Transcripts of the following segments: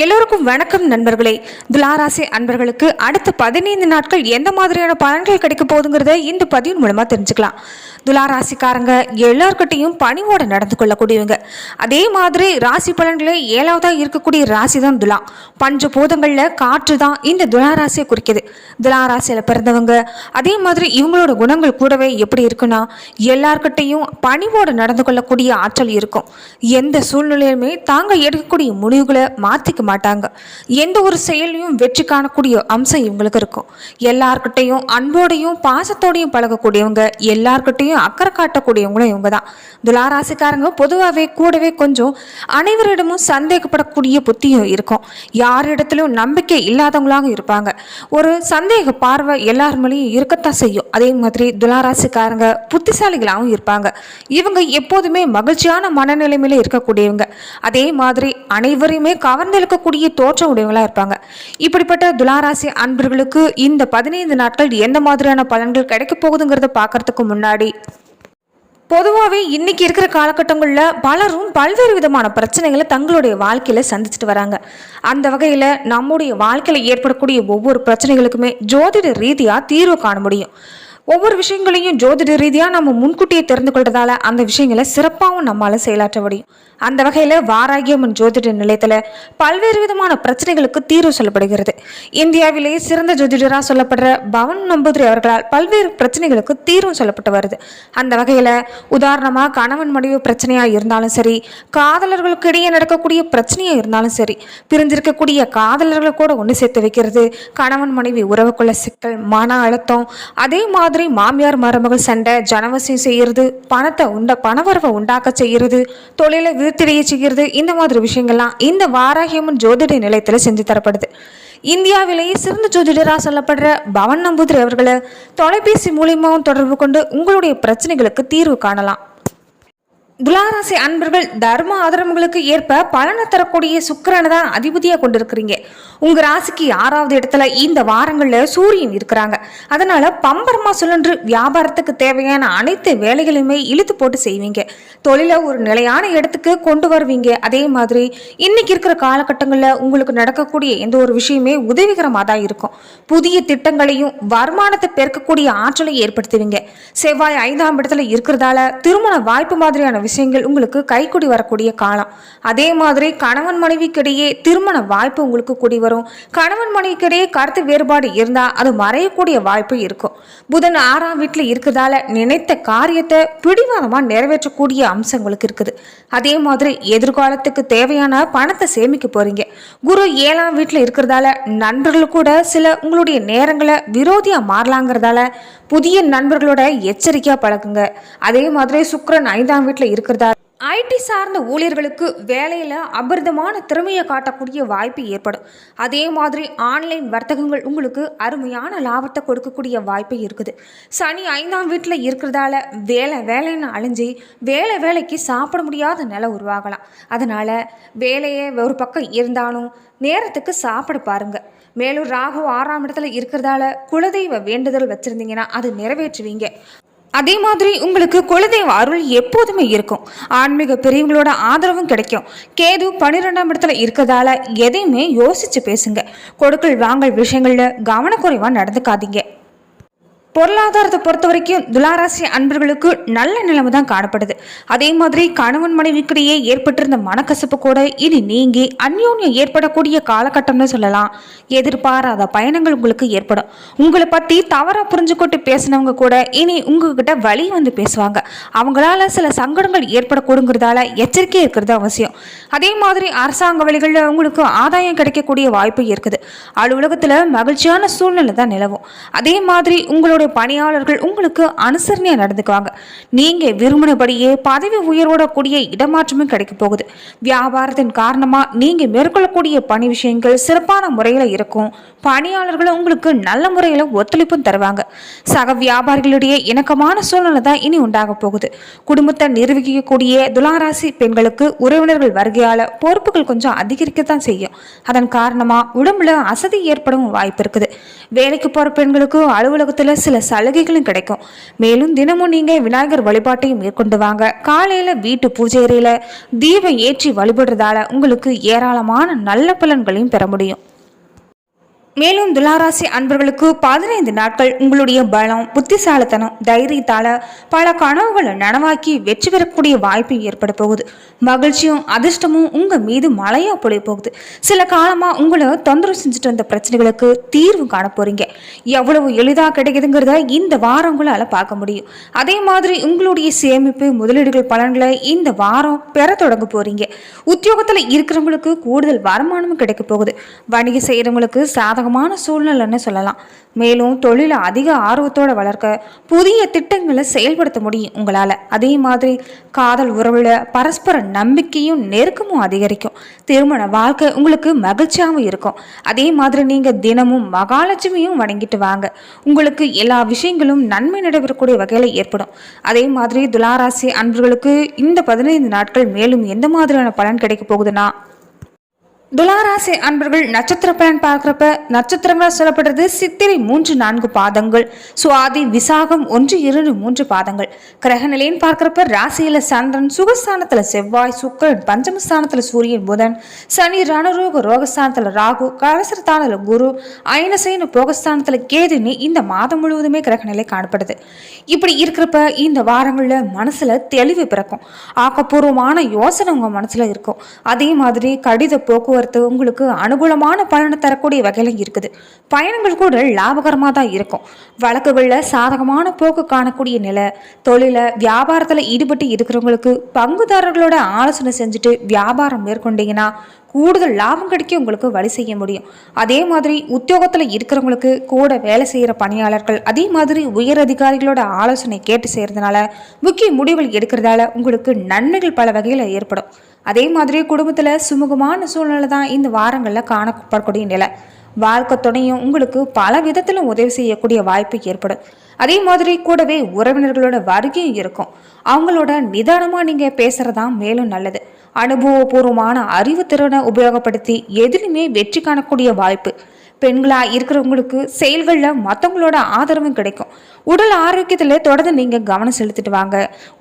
எல்லோருக்கும் வணக்கம் நண்பர்களே. துலாராசி அன்பர்களுக்கு அடுத்த பதினைந்து நாட்கள் எந்த மாதிரியான பலன்கள் கிடைக்க போகுதுங்கிறத இந்த பதிவின் மூலமாக தெரிஞ்சுக்கலாம். துலாராசிக்காரங்க எல்லார்கிட்டையும் பணிவோட நடந்து கொள்ளக்கூடியவங்க. அதே மாதிரி ராசி பலன்களே ஏழாவதாக இருக்கக்கூடிய ராசி தான் துலா. பஞ்ச பூதங்களில் காற்று தான் இந்த துலாராசியை குறிக்கிது. துலாராசியில் பிறந்தவங்க அதே மாதிரி இவங்களோட குணங்கள் கூடவே எப்படி இருக்குன்னா எல்லார்கிட்டையும் பணிவோடு நடந்து கொள்ளக்கூடிய ஆற்றல் இருக்கும். எந்த சூழ்நிலையுமே தாங்க எடுக்கக்கூடிய முடிவுகளை மாற்றிக்க மாட்டாங்க. எந்த ஒரு செயலையும் வெற்றி காணக்கூடிய அம்சம் இவங்களுக்கு இருக்கும். எல்லார்கிட்டையும் அன்போடையும் பாசத்தோடையும் பழகக்கூடியவங்க எல்லார்கிட்டையும் அக்கறை காட்டக்கூடியவங்களும் இவங்க தான் துளாராசிக்காரங்க பொதுவாகவே கூடவே கொஞ்சம் அனைவரிடமும் சந்தேகப்படக்கூடிய புத்தியும் இருக்கும். யாரிடத்திலும் நம்பிக்கை இல்லாதவங்களாக இருப்பாங்க. ஒரு சந்தேக பார்வை எல்லார் மேலேயும் இருக்கத்தான் செய்யும். அதே மாதிரி துளாராசிக்காரங்க புத்திசாலிகளாகவும் இருப்பாங்க. இவங்க எப்போதுமே மகிழ்ச்சியான மனநிலைமையில இருக்கக்கூடியவங்க. அதே மாதிரி அனைவரையுமே கவர்ந்தெழுக்கக்கூடிய தோற்றம் உடையவங்களா இருப்பாங்க. இப்படிப்பட்ட துளாராசி அன்பர்களுக்கு இந்த பதினைந்து நாட்கள் எந்த மாதிரியான பலன்கள் கிடைக்க போகுதுங்கிறத பார்க்கறதுக்கு முன்னாடி பொதுவாகவே இன்னைக்கு இருக்கிற காலகட்டங்களில் பலரும் பல்வேறு விதமான பிரச்சனைகளை தங்களுடைய வாழ்க்கையில் சந்திச்சுட்டு வராங்க. அந்த வகையில் நம்முடைய வாழ்க்கையில் ஏற்படக்கூடிய ஒவ்வொரு பிரச்சனைகளுக்குமே ஜோதிட ரீதியாக தீர்வு காண முடியும். ஒவ்வொரு விஷயங்களையும் ஜோதிட ரீதியாக நம்ம முன்கூட்டியே தெரிந்து கொள்றதால அந்த விஷயங்களை சிறப்பாகவும் நம்மளால் செயலாற்ற முடியும். அந்த வகையில் வாராகியம்மன் ஜோதிட நிலையத்தில் பல்வேறு விதமான பிரச்சனைகளுக்கு தீர்வு சொல்லப்படுகிறது. இந்தியாவிலேயே சிறந்த ஜோதிடராக சொல்லப்படுற பவன் நம்பூதிரி அவர்களால் பல்வேறு பிரச்சனைகளுக்கு தீர்வு சொல்லப்பட்டு வருது. அந்த வகையில் உதாரணமாக கணவன் மனைவி பிரச்சனையாக இருந்தாலும் சரி காதலர்களுக்கு இடையே நடக்கக்கூடிய பிரச்சனையாக இருந்தாலும் சரி பிரிஞ்சிருக்கக்கூடிய காதலர்களை கூட ஒன்று சேர்த்து வைக்கிறது. கணவன் மனைவி உறவுக்குள்ள சிக்கல் மன அழுத்தம் அதே மாதிரி மாமியார் மருமகள் சண்டை ஜனவசியம் செய்கிறது பணத்தை உண்ட பணவரவை உண்டாக்க செய்கிறது தொழிலை தெரிய செய்கிறது இந்த மாதிரி விஷயங்கள்லாம் இந்த வாராகியம்மன் ஜோதிட நிலையத்தில் செஞ்சு தரப்படுது. இந்தியாவிலேயே சிறந்த ஜோதிடராக சொல்லப்படுற பவன் நம்பூதிரி அவர்களை தொலைபேசி மூலியமாகவும் தொடர்பு கொண்டு உங்களுடைய பிரச்சனைகளுக்கு தீர்வு காணலாம். துளாராசி அன்பர்கள் தர்ம ஆதரவுகளுக்கு ஏற்ப பலனை தரக்கூடிய சுக்கிரனை தான் அதிபதியாக கொண்டிருக்கிறீங்க. உங்கள் ராசிக்கு ஆறாவது இடத்துல இந்த வாரங்களில் சூரியன் இருக்கிறாங்க. அதனால் பம்பரமா சுழன்று வியாபாரத்துக்கு தேவையான அனைத்து வேலைகளையுமே இழுத்து போட்டு செய்வீங்க. தொழிலை ஒரு நிலையான இடத்துக்கு கொண்டு வருவீங்க. அதே மாதிரி இன்னைக்கு இருக்கிற காலகட்டங்களில் உங்களுக்கு நடக்கக்கூடிய எந்த ஒரு விஷயமே உதவிகரமாக தான் இருக்கும். புதிய திட்டங்களையும் வருமானத்தை பெருக்கக்கூடிய ஆற்றலை ஏற்படுத்துவீங்க. செவ்வாய் ஐந்தாம் இடத்துல இருக்கிறதால திருமண வாய்ப்பு மாதிரியான விஷயங்கள் உங்களுக்கு கைக்குடி வரக்கூடிய காலம். அதே மாதிரி கணவன் மனைவிக்கிடையே திருமண வாய்ப்பு உங்களுக்கு கூடி வரும். கணவன் மனைவிக்கிடையே கருத்து வேறுபாடு இருந்தால் அது மறையக்கூடிய வாய்ப்பு இருக்கும். புதன் ஆறாம் வீட்டில் இருக்கிறதால நினைத்த காரியத்தை பிடிவாதமாக நிறைவேற்றக்கூடிய அம்சங்களுக்கு இருக்குது. அதே மாதிரி எதிர்காலத்துக்கு தேவையான பணத்தை சேமிக்க போகிறீங்க குரு ஏழாம் வீட்டில் இருக்கிறதால நண்பர்கள் கூட சில உங்களுடைய நேரங்களை விரோதியாக மாறலாங்கிறதால புதிய நண்பர்களோட எச்சரிக்கையாக பழகுங்க. அதே மாதிரி சுக்கரன் ஐந்தாம் வீட்டில் இருக்கிறதா ஐடி சார்ந்த ஊழியர்களுக்கு வேலையில் அபரிதமான திறமையை காட்டக்கூடிய வாய்ப்பு ஏற்படும். அதே மாதிரி ஆன்லைன் வர்த்தகங்கள் உங்களுக்கு அருமையான லாபத்தை கொடுக்கக்கூடிய வாய்ப்பு இருக்குது. சனி ஐந்தாம் வீட்டில் இருக்கிறதால வேலை வேலைன்னு அழிஞ்சு வேலை வேலைக்கு சாப்பிட முடியாத நிலை உருவாகலாம். அதனால் வேலையே ஒரு பக்கம் இருந்தாலும் நேரத்துக்கு சாப்பிட பாருங்கள் மேலும் ராகு ஆறாம் இடத்துல இருக்கிறதால குலதெய்வ வேண்டுதல் வச்சுருந்தீங்கன்னா அது நிறைவேற்றுவீங்க. அதே மாதிரி உங்களுக்கு குலதெய்வ அருள் எப்போதுமே இருக்கும். ஆன்மீக பெரியவங்களோட ஆதரவும் கிடைக்கும். கேது பன்னிரெண்டாம் இடத்துல இருக்கிறதால எதையுமே யோசிச்சு பேசுங்க. கொடுக்கல் வாங்கல் விஷயங்கள்ல கவனக்குறைவா நடந்துக்காதீங்க. பொருளாதாரத்தை பொறுத்த வரைக்கும் துளாராசி அன்பர்களுக்கு நல்ல நிலைமை தான் காணப்படுது. அதே மாதிரி கணவன் மனைவிக்கிடையே ஏற்பட்டிருந்த மனக்கசப்பு கூட இனி நீங்கி அந்யோன்யம் ஏற்படக்கூடிய காலகட்டம்னு சொல்லலாம். எதிர்பாராத பயணங்கள் உங்களுக்கு ஏற்படும். உங்களை பற்றி தவறாக புரிஞ்சுக்கொண்டு பேசினவங்க கூட இனி உங்ககிட்ட வழி வந்து பேசுவாங்க. அவங்களால சில சங்கடங்கள் ஏற்படக்கூடுங்கிறதால எச்சரிக்கை இருக்கிறது அவசியம். அதே மாதிரி அரசாங்க வழிகளில் உங்களுக்கு ஆதாயம் கிடைக்கக்கூடிய வாய்ப்பு இருக்குது. அலுவலகத்தில் மகிழ்ச்சியான சூழ்நிலை தான் நிலவும். அதே மாதிரி உங்களோட உங்களுடைய பணியாளர்கள் உங்களுக்கு அனுசரணையாக நடந்துக்குவாங்க. நீங்கள் விரும்பினபடியே பதவி உயர்வோட கூடிய இடமாற்றமும் கிடைக்க போகுது. வியாபாரத்தின் காரணமாக நீங்கள் மேற்கொள்ளக்கூடிய பணி விஷயங்கள் சிறப்பான முறையில் இருக்கும். பணியாளர்களும் உங்களுக்கு நல்ல முறையில் ஒத்துழைப்பும் தருவாங்க. சக வியாபாரிகளிடையே இணக்கமான சூழ்நிலை தான் இனி உண்டாக போகுது. குடும்பத்தை நிர்வகிக்கக்கூடிய துளாராசி பெண்களுக்கு உறவினர்கள் வருகையால் பொறுப்புகள் கொஞ்சம் அதிகரிக்கத்தான் செய்யும். அதன் காரணமாக உடம்புல அசதி ஏற்படும் வாய்ப்பு இருக்குது. வேலைக்கு போகிற பெண்களுக்கு அலுவலகத்தில் சில சில சலுகைகளும் கிடைக்கும். மேலும் தினமும் நீங்க விநாயகர் வழிபாட்டையும் மேற்கொண்டு வாங்க. காலையில வீட்டு பூஜை அறையில தீபம் ஏற்றி வழிபடுறதால உங்களுக்கு ஏராளமான நல்ல பலன்களையும் பெற முடியும். மேலும் துளாராசி அன்பர்களுக்கு பதினைந்து நாட்கள் உங்களுடைய பலம் புத்திசாலித்தனம் தைரியத்தால பல கனவுகளை நனவாக்கி வெற்றி பெறக்கூடிய வாய்ப்பு ஏற்பட போகுது. மகிழ்ச்சியும் அதிர்ஷ்டமும் உங்க மீது மழையா பொழிய போகுது. சில காலமா உங்களை தொந்தரவு செஞ்சுட்டு வந்த பிரச்சனைகளுக்கு தீர்வு காண போறீங்க. எவ்வளவு எளிதா கிடைக்குதுங்கிறத இந்த வாரம் உங்களால பார்க்க முடியும். அதே மாதிரி உங்களுடைய சேமிப்பு முதலீடுகள் பலன்களை இந்த வாரம் பெற தொடங்க போறீங்க. உத்தியோகத்துல இருக்கிறவங்களுக்கு கூடுதல் வருமானமும் கிடைக்க போகுது. வணிகம் செய்யறவங்களுக்கு சாதகமான சூழ்நிலைன்னு சொல்லலாம். மேலும் தொழிலை அதிக ஆர்வத்தோட வளர்க்க புதிய திட்டங்களை செயல்படுத்த முடியும் உங்களால். அதே மாதிரி காதல் உறவில் பரஸ்பர நம்பிக்கையும் நெருக்கமும் அதிகரிக்கும். திருமண வாழ்க்கை உங்களுக்கு மகிழ்ச்சியாகவும் இருக்கும். அதே மாதிரி நீங்கள் தினமும் மகாலட்சுமியும் வணங்கிட்டு வாங்க. உங்களுக்கு எல்லா விஷயங்களும் நன்மை நடைபெறக்கூடிய வகையில் ஏற்படும். அதே மாதிரி துளாராசி அன்பர்களுக்கு இந்த பதினைந்து நாட்கள் மேலும் எந்த மாதிரியான பலன் கிடைக்க போகுதுன்னா துளாராசி அன்பர்கள் நட்சத்திர பலன் பார்க்குறப்ப நட்சத்திரங்களாக சொல்லப்படுறது சித்திரை மூன்று நான்கு பாதங்கள். சுவாதி விசாகம் ஒன்று இரண்டு மூன்று பாதங்கள். கிரக நிலைன்னு பார்க்குறப்ப ராசியில் சந்திரன் சுகஸ்தானத்தில் செவ்வாய் சுக்கரன் பஞ்சமஸ்தானத்தில் சூரியன் புதன். சனி ரணரோக ரோகஸ்தானத்தில் ராகு கலசரத்தானத்தில் குரு ஐனசைன போகஸ்தானத்தில் கேதுன்னு இந்த மாதம் முழுவதுமே கிரக நிலை காணப்படுது. இப்படி இருக்கிறப்ப இந்த வாரங்களில் மனசில் தெளிவு பிறக்கும். ஆக்கப்பூர்வமான யோசனை உங்கள் மனசில் இருக்கும். அதே மாதிரி கடித போக்குவரத்து உங்களுக்கு அனுகூலமான பலனை தரக்கூடிய வகையில் இருக்குது. பயணங்கள் கூட லாபகரமாக தான் இருக்கும். வழக்குகளில் சாதகமான போக்கு காணக்கூடிய நிலை தொழிலை வியாபாரத்தில் ஈடுபட்டு இருக்கிறவங்களுக்கு பங்குதாரர்களோட ஆலோசனை செஞ்சுட்டு வியாபாரம் மேற்கொண்டீங்கன்னா கூடுதல் லாபம் கிடைக்க உங்களுக்கு வழி செய்ய முடியும். அதே மாதிரி உத்தியோகத்தில் இருக்கிறவங்களுக்கு கூட வேலை செய்கிற பணியாளர்கள் அதே மாதிரி உயர் அதிகாரிகளோட ஆலோசனை கேட்டு செய்கிறதுனால முக்கிய முடிவுகள் எடுக்கிறதால உங்களுக்கு நன்மைகள் பல வகையில் ஏற்படும். அதே மாதிரி குடும்பத்தில் சுமூகமான சூழ்நிலை தான் இந்த வாரங்களில் காணப்படக்கூடிய நிலை. வாழ்க்கை துணையும் உங்களுக்கு பல விதத்திலும் உதவி செய்யக்கூடிய வாய்ப்பு ஏற்படும். அதே மாதிரி கூடவே உறவினர்களோட வருகையும் இருக்கும். அவங்களோட நிதானமாக நீங்கள் பேசுகிறதா மேலும் நல்லது. அனுபவபூர்வமான அறிவு திறனை உபயோகப்படுத்தி எதிலுமே வெற்றி காணக்கூடிய வாய்ப்பு. பெண்களாக இருக்கிறவங்களுக்கு செயல்களில் மற்றவங்களோட ஆதரவும் கிடைக்கும். உடல் ஆரோக்கியத்தில் தொடர்ந்து நீங்கள் கவனம் செலுத்திட்டு வாங்க.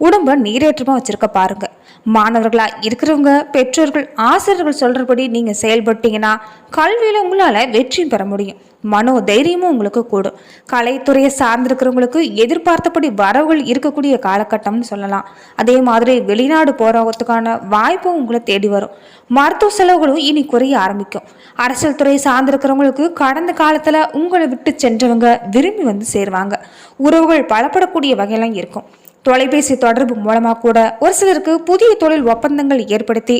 உடம்பை நீரேற்றமாக வச்சுருக்க பாருங்கள் மாணவர்களாக இருக்கிறவங்க பெற்றோர்கள் ஆசிரியர்கள் சொல்கிறபடி நீங்கள் செயல்பட்டீங்கன்னா கல்வியில் உங்களால் வெற்றியும் பெற முடியும். மனோ தைரியமும் உங்களுக்கு கூடும். கலைத்துறையை சார்ந்திருக்கிறவங்களுக்கு எதிர்பார்த்தபடி வரவுகள் இருக்கக்கூடிய காலகட்டம்னு சொல்லலாம். அதே மாதிரி வெளிநாடு போகிறதுக்கான வாய்ப்பும் உங்களை தேடி வரும். மருத்துவ செலவுகளும் இனி குறைய ஆரம்பிக்கும். அரசியல் துறையை சார்ந்திருக்கிறவங்களுக்கு கடந்த காலத்தில் உங்களை விட்டு சென்றவங்க விரும்பி வந்து சேருவாங்க. உறவுகள் பலப்படக்கூடிய வகையெல்லாம் இருக்கும். தொலைபேசி தொடர்பு மூலமாக கூட ஒரு சிலருக்கு புதிய தொழில் ஒப்பந்தங்கள் ஏற்படுத்தி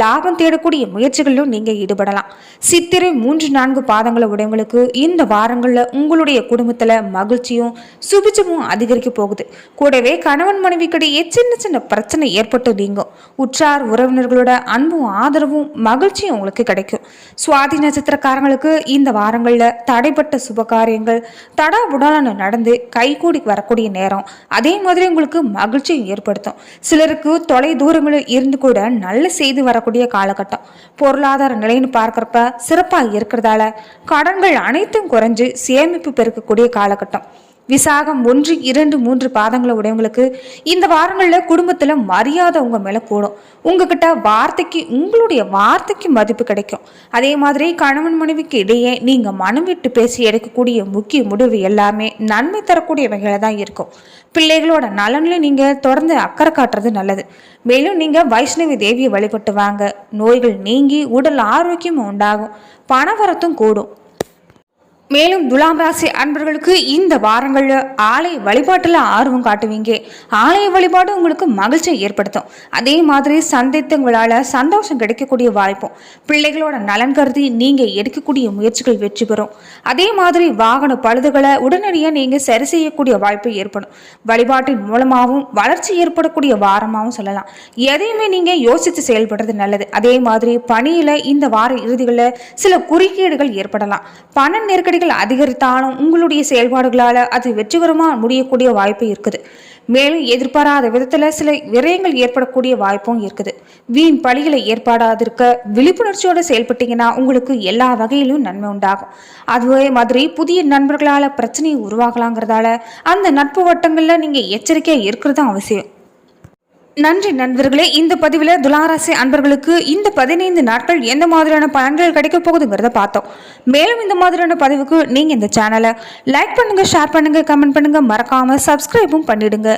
லாபம் தேடக்கூடிய முயற்சிகளிலும் நீங்கள் ஈடுபடலாம். சித்திரை மூன்று நான்கு பாதங்களை உடையவங்களுக்கு இந்த வாரங்களில் உங்களுடைய குடும்பத்தில் மகிழ்ச்சியும் சுபிச்சமும் அதிகரிக்க போகுது. கூடவே கணவன் மனைவிக்கிடையே சின்ன சின்ன பிரச்சனை ஏற்பட்டு நீங்கும். உற்றார் உறவினர்களோட அன்பும் ஆதரவும் மகிழ்ச்சியும் உங்களுக்கு கிடைக்கும். சுவாதி நட்சத்திரக்காரங்களுக்கு இந்த வாரங்களில் தடைப்பட்ட சுப காரியங்கள் உடலான நடந்து கைகூடி வரக்கூடிய நேரம். அதே மாதிரி உங்களுக்கு மகிழ்ச்சியை ஏற்படுத்தும். சிலருக்கு தொலை தூரங்களில் இருந்து கூட நல்ல செய்தி வரக்கூடிய காலகட்டம். பொருளாதார நிலைன்னு பார்க்குறப்ப சிறப்பாக இருக்கிறதால கடன்கள் அனைத்தும் குறைஞ்சு சேமிப்பு பெருக்கக்கூடிய காலகட்டம். விசாகம் ஒன்று இரண்டு மூன்று பாதங்களை உடையவங்களுக்கு இந்த வாரங்களில் குடும்பத்தில் மரியாதை உங்கள் மேலே கூடும் உங்ககிட்ட வார்த்தைக்கு உங்களுடைய வார்த்தைக்கு மதிப்பு கிடைக்கும். அதே மாதிரி கணவன் மனைவிக்கு இடையே நீங்கள் மனம் விட்டு பேசி எடுக்கக்கூடிய முக்கிய முடிவு எல்லாமே நன்மை தரக்கூடிய வகையில் தான் இருக்கும். பிள்ளைகளோட நலனில் நீங்கள் தொடர்ந்து அக்கறை காட்டுறது நல்லது. மேலும் நீங்கள் வைஷ்ணவி தேவியை வழிபட்டு வாங்க. நோய்கள் நீங்கி உடல் ஆரோக்கியமும் உண்டாகும். பணவரத்தும் கூடும். மேலும் துலாம் ராசி அன்பர்களுக்கு இந்த வாரங்களில் ஆலய வழிபாட்டில் ஆர்வம் காட்டுவீங்க. ஆலய வழிபாடு உங்களுக்கு மகிழ்ச்சியை ஏற்படுத்தும். அதே மாதிரி சந்தித்தவங்களால் சந்தோஷம் கிடைக்கக்கூடிய வாய்ப்பும். பிள்ளைகளோட நலன் கருதி நீங்கள் எடுக்கக்கூடிய முயற்சிகள் வெற்றி பெறும். அதே மாதிரி வாகன பழுதுகளை உடனடியாக நீங்கள் சரி செய்யக்கூடிய வாய்ப்பு ஏற்படும். வழிபாட்டின் மூலமாகவும் வளர்ச்சி ஏற்படக்கூடிய வாரமாகவும் சொல்லலாம். எதையுமே நீங்கள் யோசித்து செயல்படுறது நல்லது. அதே மாதிரி பணியில் இந்த வார இறுதிகளில் சில குறுக்கீடுகள் ஏற்படலாம். பண நெருக்கடி நெருக்கடிகள் அதிகரித்தாலும் உங்களுடைய செயல்பாடுகளால் அது வெற்றிகரமாக முடியக்கூடிய வாய்ப்பு இருக்குது. மேலும் எதிர்பாராத விதத்தில் சில விரயங்கள் ஏற்படக்கூடிய வாய்ப்பும் இருக்குது. வீண் பழிகளை ஏற்படாதிருக்க விழிப்புணர்ச்சியோடு செயல்பட்டீங்கன்னா உங்களுக்கு எல்லா வகையிலும் நன்மை உண்டாகும். அதுவே மாதிரி புதிய நண்பர்களால் பிரச்சனை உருவாகலாங்கிறதால அந்த நட்பு வட்டங்களில் நீங்கள் எச்சரிக்கையாக இருக்கிறது அவசியம். நன்றி நண்பர்களே இந்த பதிவில் துலாராசி அன்பர்களுக்கு இந்த பதினைந்து நாட்கள் எந்த மாதிரியான பலன்கள் கிடைக்க போகுதுங்கிறத பார்த்தோம். மேலும் இந்த மாதிரியான பதிவுக்கு நீங்கள் இந்த சேனலை லைக் பண்ணுங்கள் ஷேர் பண்ணுங்கள் கமெண்ட் பண்ணுங்கள் மறக்காமல் சப்ஸ்கிரைபும் பண்ணிடுங்க.